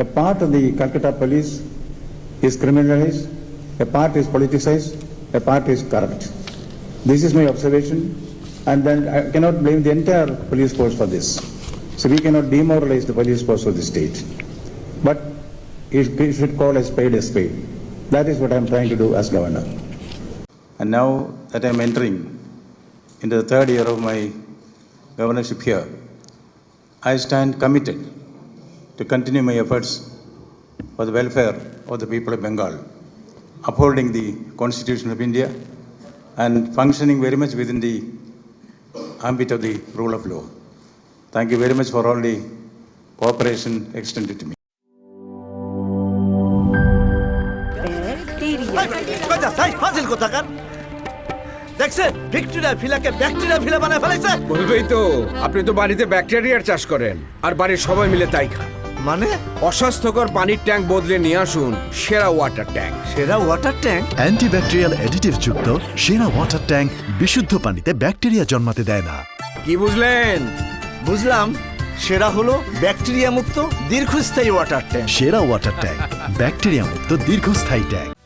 A part of the Calcutta police is criminalized, a part is politicized, a part is corrupt. This is my observation, and then I cannot blame the entire police force for this. So we cannot demoralize the police force of the state. But we should call a spade a spade. That is what I am trying to do as governor. And now that I am entering into the third year of my governorship here, I stand committed to continue my efforts for the welfare of the people of Bengal, upholding the Constitution of India and functioning very much within the ambit of the rule of law. Thank you very much for all the cooperation extended to me. দেখছেন Victoria ভিলাকে bacteria villa বানায় ফেলাইছে বলবেই তো আপনি তো বাড়িতে ব্যাকটেরিয়ার চাষ করেন আর বাড়ির সবাই মিলে তাই খান মানে? অস্বাস্থ্যকর পানির ট্যাঙ্ক বদলে নিয়ে আসুন সেরা ওয়াটার ট্যাঙ্ক সেরা ওয়াটার ট্যাঙ্ক অ্যান্টিব্যাকটেরিয়াল অ্যাডিটিভ যুক্ত সেরা ওয়াটার ট্যাঙ্ক বিশুদ্ধ পানিতে ব্যাকটেরিয়া জন্মাতে দেয় না। কি বুঝলেন? বুঝলাম। সেরা হলো ব্যাকটেরিয়া মুক্ত দীর্ঘস্থায়ী ওয়াটার ট্যাঙ্ক সেরা ওয়াটার ট্যাঙ্ক ব্যাকটেরিয়া মুক্ত দীর্ঘস্থায়ী ট্যাঙ্ক